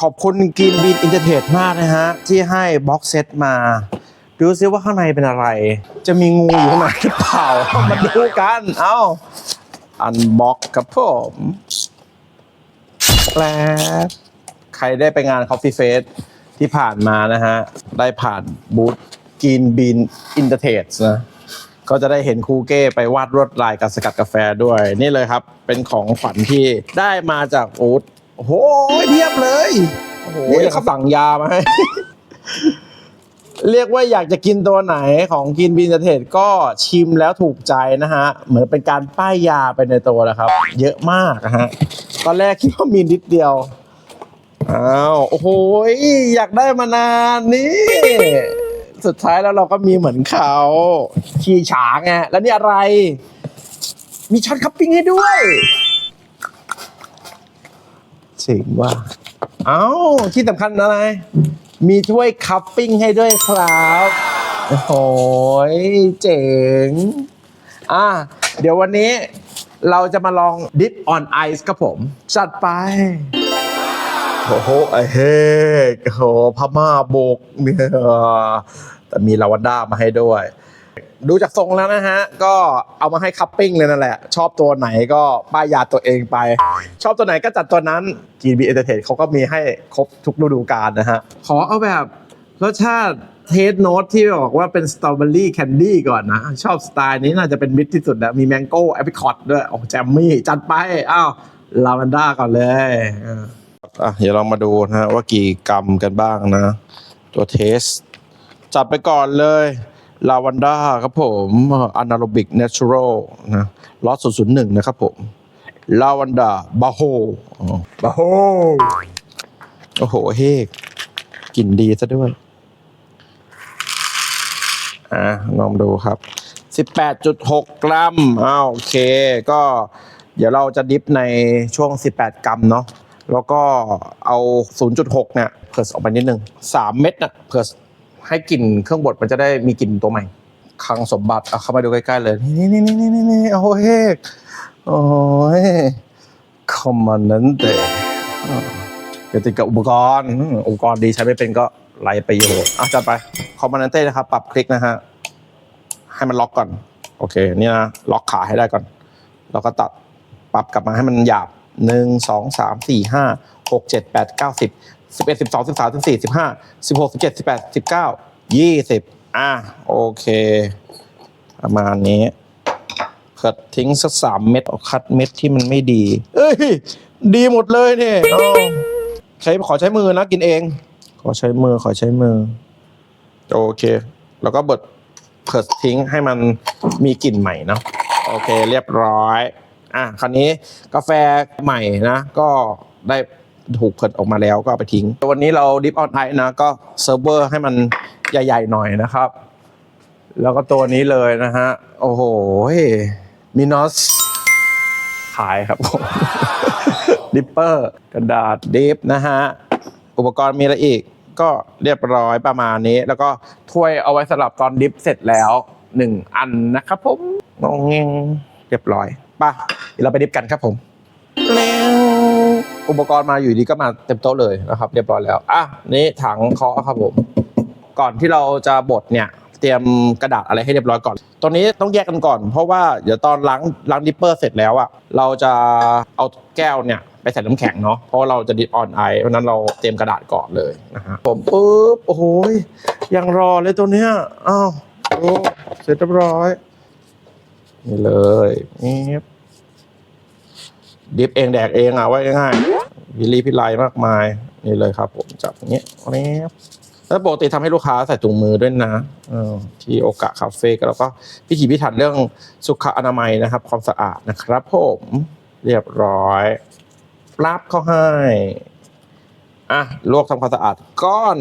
ขอบคุณกินบินอินเตอร์เทรดมากนะฮะ ที่ให้บ็อกเซตมา ดูซิว่าข้างในเป็นอะไร จะมีงูอยู่ข้างในหรือเปล่า มาดูกัน เอ้า อันบ็อกครับผมแปลกใครได้ไปงาน Coffee Face ที่ผ่านมานะฮะ ได้ผ่านบูธกินบินอินเตอร์เทรดนะก็จะได้เห็นครูเก้ไปวาดลวดลายการสกัดกาแฟด้วย นี่เลยครับ เป็นของขวัญที่ได้มาจากอูด โอ้โหเทียบเลย โอ้โหอยากจะสั่งยามาให้ เรียกว่าอยากจะกินตัวไหนของกินบินเทศก็ชิมแล้วถูกใจนะฮะ เหมือนเป็นการป้ายยาไปในตัวแล้วครับ เยอะมากนะฮะ ตอนแรกคิดว่ามีนิดเดียวอ้าวโอ้โหอยากได้มานานนี่ สุดท้ายแล้วเราก็มีเหมือนเขาขี่ฉางไงแล้วนี่อะไร มีช็อตคัพปิ้งให้ด้วย เจ๋งว่ะเอ้า ที่สำคัญอะไร มีถ้วยคัพปิ้งให้ด้วยครับโอ้โหเจ๋ง อะ เดี๋ยววันนี้เราจะมาลองดิฟออนไอซ์ครับผม จัดไป โอ้โหไอเฮกโอ้โหพม่าโบกเนี่ยแต่มีลาวันด้ามาให้ด้วย ดูจากทรงแล้วนะฮะ ก็เอามาให้คัพปิ้งเลยนั่นแหละ ชอบตัวไหนก็ป้ายยาตัวเองไป ชอบตัวไหนก็จัดตัวนั้น GB Entertain เขาก็มีให้ครบทุกฤดูกาลนะฮะ ขอเอาแบบรสชาติเทสโนตที่บอกว่าเป็นสตรอเบอรี่แคนดี้ก่อนนะ ชอบสไตล์นี้น่าจะเป็นมิตรที่สุดแล้วมีแมงโก้แอปเปิลคอตด้วย โอ้แจมมี่ จัดไป อ้าวลาวันด้าก่อนเลยอะอะเดี๋ยวเรามาดูนะฮะว่ากี่กรัมกันบ้างนะ ตัวเทส จัดไปก่อนเลย ลาวันด้าครับผมอนาโรบิกเนเชอรัลนะล็อตศูนย์ศูนย์หนึ่งนะครับผมลาวันด้าบาโฮบาโฮโอ้โหเฮกกลิ่นดีซะด้วย อะลองดูครับ 18.6 กรัมอ้าวโอเค ก็เดี๋ยวเราจะดิฟในช่วง 18 กรัมเนาะแล้วก็เอา 0.6 เนี่ยเพิร์สออกไปนิดนึง 3 เม็ดน่ะเพิร์ส ให้กลิ่นเครื่องบดมันจะได้มีกลิ่นตัวใหม่คลังสมบัติเอาเข้ามาดูใกล้ๆเลยนี่นี่นี่นี่นี่นี่โอ้เฮกโอ้ยคอมมานนั้นเตเดี๋ยวติดกับอุปกรณ์อุปกรณ์ดีใช้ไม่เป็นก็ไรประโยชน์อะจัดไปคอมมานนั้นเต้นะครับ ปรับคลิกนะฮะให้มันล็อกก่อน โอเคนี่นะล็อกขาให้ได้ก่อน แล้วก็ตัดปรับกลับมาให้มันหยาบหนึ่งสองสามสี่ห้าหกเจ็ดแปดเก้าสิบ สิบเอ็ดสิบสองสิบสามสิบสี่สิบห้าสิบหกสิบเจ็ดสิบแปดสิบเก้ายี่สิบอะโอเค ประมาณนี้คัดทิ้งสักสามเม็ดเอาคัดเม็ดที่มันไม่ดี เอ้ย ดีหมดเลยเนี่ยเอาใช้ขอใช้มือนะกินเอง ขอใช้มือขอใช้มือ โอเค แล้วก็เบิดเพิดทิ้งให้มันมีกลิ่นใหม่เนาะโอเค เรียบร้อย อะคราวนี้กาแฟใหม่นะ ก็ได้ ถูกเพิดออกมาแล้วก็ไปทิ้ง วันนี้เราดิฟออนไอนะ ก็เซิร์ฟเวอร์ให้มันใหญ่ ๆ หน่อยนะครับ แล้วก็ตัวนี้เลยนะฮะ โอ้โหมินอสขายครับผมดิปเปอร์กระดาษดิฟนะฮะ อุปกรณ์มีอะไรอีก ก็เรียบร้อยประมาณนี้ แล้วก็ถ้วยเอาไว้สำหรับตอนดิฟเสร็จแล้วหนึ่งอันนะครับผมงงเงงเรียบร้อยไป่ะเดี๋ยวเราไปดิฟกันครับผมแล้ว อุปกรณ์มาอยู่ดีก็มาเต็มโต๊ะเลยนะครับ เรียบร้อยแล้วอะนี่ถังเคาะครับผมก่อนที่เราจะบดเนี่ยเตรียมกระดาษอะไรให้เรียบร้อยก่อนตรงนี้ต้องแยกกันก่อน เพราะว่าเดี๋ยวตอนล้างล้างดิปเปอร์เสร็จแล้วอะเราจะเอาแก้วเนี่ยไปใส่น้ำแข็งเนาะ เพราะเราจะดิออนไอเพราะนั้นเราเตรียมกระดาษก่อนเลยนะฮะ ผมปุ๊บ โอ้โหยยังรอเลยตัวเนี้ย อ้าว โอ้ เสร็จเรียบร้อย นี่เลยนี่ ดิฟเองแดกเองอะไว้ง่ายๆวิลีพิไลมากมายนี่เลยครับ ผมจับอย่างเงี้ยนี่แล้วปกติทำให้ลูกค้าใส่ถุงมือด้วยนะอที่โอกะคาเฟ่ก็แล้วก็พิถีพิถันเรื่องสุขอนามัยนะครับ ความสะอาดนะครับผมเรียบร้อยรับเข้าให้อะลวกทำความสะอาดก้อน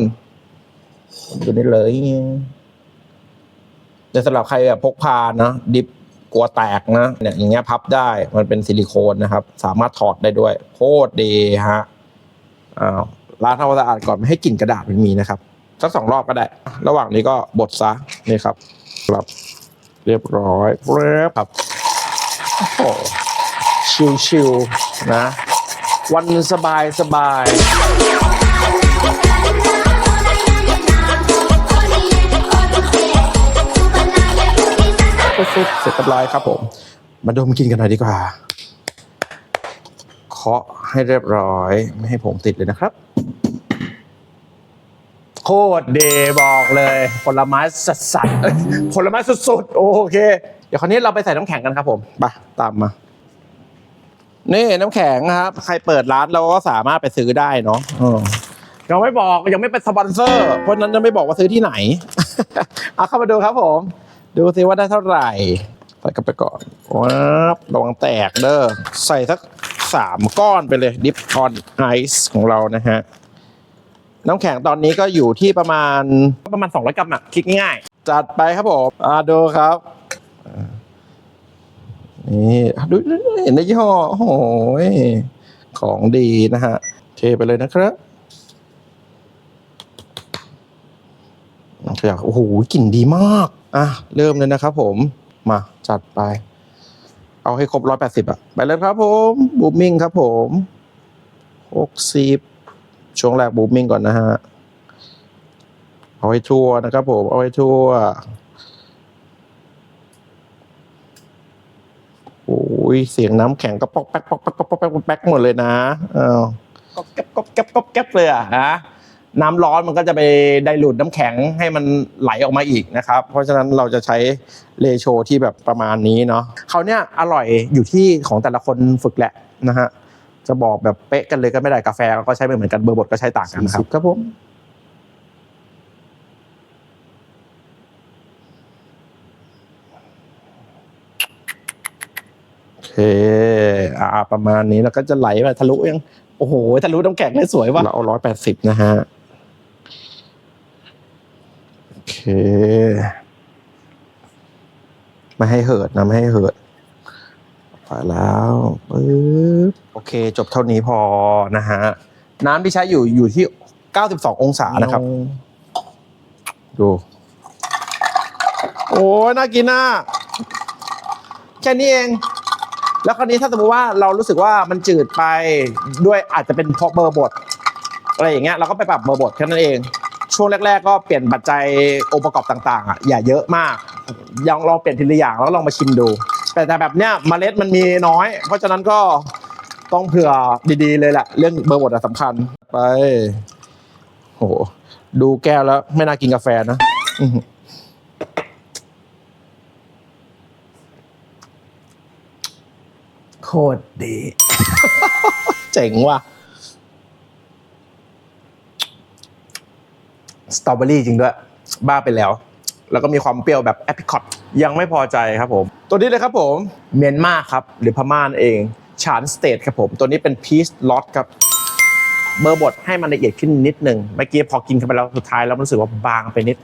ดูนี่เลยแต่สำหรับใครแบบพกพาเนาะดิบ กลัวแตกนะเนี่ยอย่างเงี้ยพับได้มันเป็นซิลิโคนนะครับ สามารถถอดได้ด้วยโคตรดีฮะอ้าวล้างทำความสะอาดก่อนไม่ให้กลิ่นกระดาษมันมีนะครับสักสองรอบก็ได้ ระหว่างนี้ก็บดซะนี่ครับครับ เรียบร้อยเรียบครับโอ้ชิวๆนะ วันสบายสบาย ฟุบเสร็จเรียบร้อยครับผม มาดมกินกันหน่อยดีกว่า เคาะให้เรียบร้อย ไม่ให้ผมติดเลยนะครับ โคตรเดบอกเลย ผลไม้สัสสัสๆเอ้ยผลไม้สุดๆ โอเค เดี๋ยวคราวนี้เราไปใส่น้ำแข็งกันครับผมไปตามมานี่น้ำแข็งครับ ใครเปิดร้านเราก็สามารถไปซื้อได้เนาะเออยังไม่บอกยังไม่เป็นสปอนเซอร์ เพราะฉะนั้นจะไม่บอกว่าซื้อที่ไหน เอาเข้ามาดูครับผม ดูซิว่าได้เท่าไหร่ ใส่กันไปก่อนว้าระวังแตกเด้อ ใส่สักสามก้อนไปเลยดิฟออนไอซ์ของเรานะฮะ น้ำแข็งตอนนี้ก็อยู่ที่ประมาณประมาณ 200 กรัมอะคิดง่ายๆ จัดไปครับผมอ่าดูครับนี่ดูเห็นในยี่ห้อโอ้โหของดีนะฮะเทไปเลยนะครับโอ้โหกลิ่นดีมาก อะเริ่มเลยนะครับผมมาจัดไป เอาให้ครบร้อยแปดสิบอะไปเลยครับผมบูมมิ่งครับผมหกสิบช่วงแรกบูมมิ่งก่อนนะฮะเอาให้ทั่วนะครับผม เอาให้ทั่วโอ้ยเสียงน้ำแข็งก็ปอกแป๊กปอกแป๊กปอกแป๊กปอกแป๊กหมดเลยนะอ้าวก็แก๊บก็แก๊บก็แก๊บเลยอะฮะ น้ำร้อนมันก็จะไปไดรูดน้ำแข็งให้มันไหลออกมาอีกนะครับ เพราะฉะนั้นเราจะใช้เลโชที่แบบประมาณนี้เนาะเขาวเนี่ยอร่อยอยู่ที่ของแต่ละคนฝึกแหละนะฮะจะบอกแบบเป๊ะกันเลยก็ไม่ได้กาแฟก็ใช้ไม่เหมือนกันเบอร์บดก็ใช้ต่างกันนะครับครับผมโอเคอ่าประมาณนี้แล้วก็จะไหลไปทะลุยังโอ้โหทะลุน้ำแข็งได้สวยว่ะเราเอาร้อยแปดสิบนะฮะโอเค ไม่ให้เหิดนะ ไม่ให้เหิดไปแล้วปึ๊บโอเค จบเท่านี้พอนะฮะ น้ำที่ใช้อยู่อยู่ที่ 92 องศานะครับ ดู โอ้ยน่ากินน่ะแค่นี้เอง แล้วคราวนี้ถ้าสมมติว่าเรารู้สึกว่ามันจืดไปด้วยอาจจะเป็นเพราะเบอร์บดอะไรอย่างเงี้ยเราก็ไปปรับเบอร์บดแค่นั้นเอง ช่วงแรก ๆ ก็เปลี่ยนปัจจัยองค์ประกอบต่างๆอะอย่าเยอะมากยังลองเปลี่ยนทีละอย่างแล้วลองมาชิมดู แต่แต่แบบเนี้ยเมล็ดมันมีน้อย เพราะฉะนั้นก็ต้องเผื่อดีๆเลยแหละเรื่องเบอร์บดอะสำคัญไปโหดูแก้วแล้วไม่น่ากินกาแฟนะโคตรดี เจ๋งว่ะ สตรอเบอรี่จริงด้วย บ้าไปแล้ว แล้วก็มีความเปรี้ยวแบบแอปริคอตยังไม่พอใจครับผม ตัวนี้เลยครับผม เมียนมาครับ หรือพม่านเองชานสเตทครับผม ตัวนี้เป็นพีชล็อตครับ เบอร์บดให้มันละเอียดขึ้นนิดหนึ่งเมื่อกี้พอกินเข้าไปแล้วสุดท้ายแล้วมันรู้สึกว่าบางไปนิด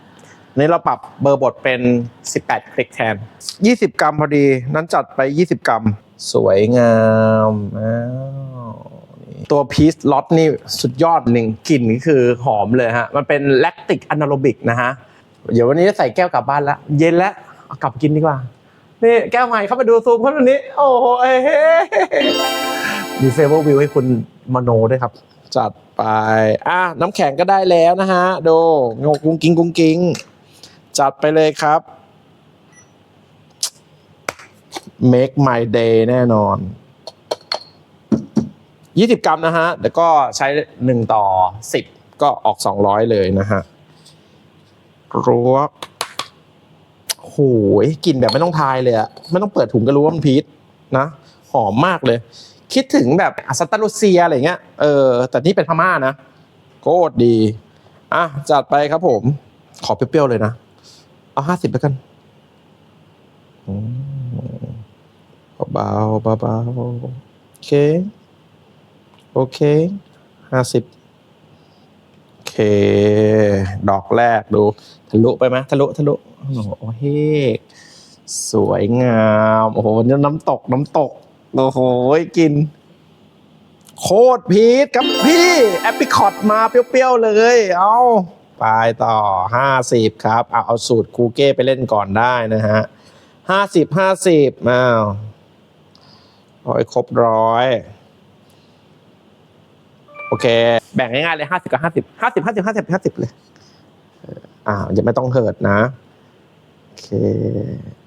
นี้เราปรับเบอร์บดเป็น 18 คลิกแทน 20 กรัมพอดี นั้นจัดไป 20 กรัม สวยงามอ้าว ตัวพีชล็อตนี่สุดยอดหนึ่งกลิ่นนี่คือหอมเลยฮะ มันเป็นแลคติกอนาโรบิกนะฮะ เดี๋ยววันนี้จะใส่แก้วกลับบ้านล้วเย็นแล้วเอากลับกินดีกว่า นี่แก้วใหม่เข้ามาดูซูมเขาตรงนี้ โอ้โหเอ้ยเฮ้มีเฟเวอร์วิวให้คุณมโนด้วยครับ จัดไป อะน้ำแข็งก็ได้แล้วนะฮะ ดูงกุ้งกิ้งกุ้งกิ้งจัดไปเลยครับ make my day แน่นอน 20 กรัมนะฮะเดี๋ยวก็ใช้ 1 ต่อ 10 ก็ออก 200 เลยนะฮะรั้วโหยกลิ่นแบบไม่ต้องทายเลยอะไม่ต้องเปิดถุงก็รู้ว่ามันพีชนะ หอมมากเลย คิดถึงแบบอัสตาลูเซียอะไรเงี้ยเออแต่นี่เป็นพม่านะโคตรดีอะจัดไปครับผม ขอเปรี้ยวๆเลยนะ เอาห้าสิบแล้วกันอืมเบาๆเบาๆโอเค โอเคห้าสิบโอเค ดอกแรกดู ทะลุไปไหมทะลุทะลุโอ้โหเฮ้สวยงาม โอ้โหนี่น้ำตกน้ำตก โอ้โหกิน โคตรพีชครับพี่ แอปริคอตมาเปรี้ยวๆเลย เอาไปต่อห้าสิบครับ เอาเอาสูตรคูเก้ไปเล่นก่อนได้นะฮะห้าสิบห้าสิบอ้าวร้ยครบร้อย เค แบ่งง่ายๆเลยห้าสิบกับห้าสิบห้าสิบห้าสิบห้าสิบห้าสิบเลยอ่าอย่าไม่ต้องเหิดนะโอเค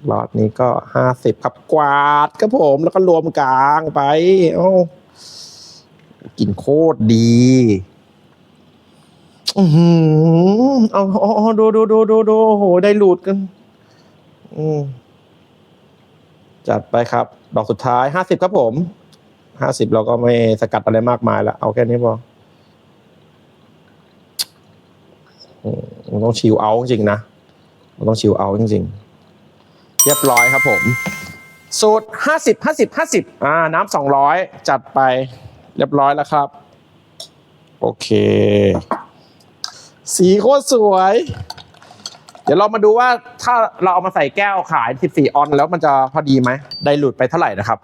หลอดนี้ก็ห้าสิบครับกวาดครับผมแล้วก็รวมกลางไปเอ้ากินโคตรดีอือหือเอาเอาดูดูดูดูดูโอ้โหได้หลุดกัน อืมจัดไปครับ ดอกสุดท้ายห้าสิบครับผม ห้าสิบเราก็ไม่สกัดอะไรมากมายแล้วเอาแค่นี้พอมันต้องชิลเอาจริงนะมันต้องชิลเอาจริงๆ เรียบร้อยครับผม สูตรห้าสิบห้าสิบห้าสิบอ่า น้ำสองร้อยจัดไปเรียบร้อยแล้วครับ โอเค สีโคตรสวย เดี๋ยวเรามาดูว่าถ้าเราเอามาใส่แก้วขาย 14 ออน แล้วมันจะพอดีไหม ได้หลุดไปเท่าไหร่นะครับ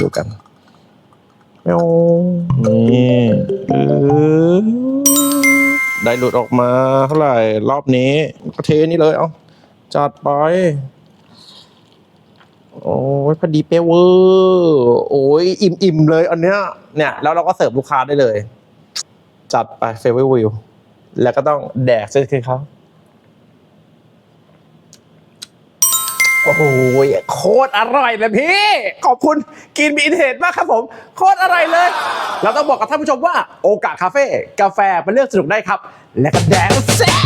ดูกัน แมวนี่เออได้หลุดออกมาเท่าไหร่รอบนี้ก็เทนี่เลยเอาจัดไป โอ้ยพอดีเป๊ะเวอร์โอ้ยอิ่มๆเลยอันเนี้ยเนี่ย แล้วเราก็เสิร์ฟลูกค้าได้เลย จัดไปเฟเวอร์วิวแล้วก็ต้องแดกใช่ไหมครับ โอ้โหโคตรอร่อยเลยพี่ ขอบคุณกินบีอินเทจมากครับผม โคตรอร่อยเลย เราต้องบอกกับท่านผู้ชมว่าโอกาสคาเฟ่กาแฟมาเลือกสนุกได้ครับ และก็แดงแซ่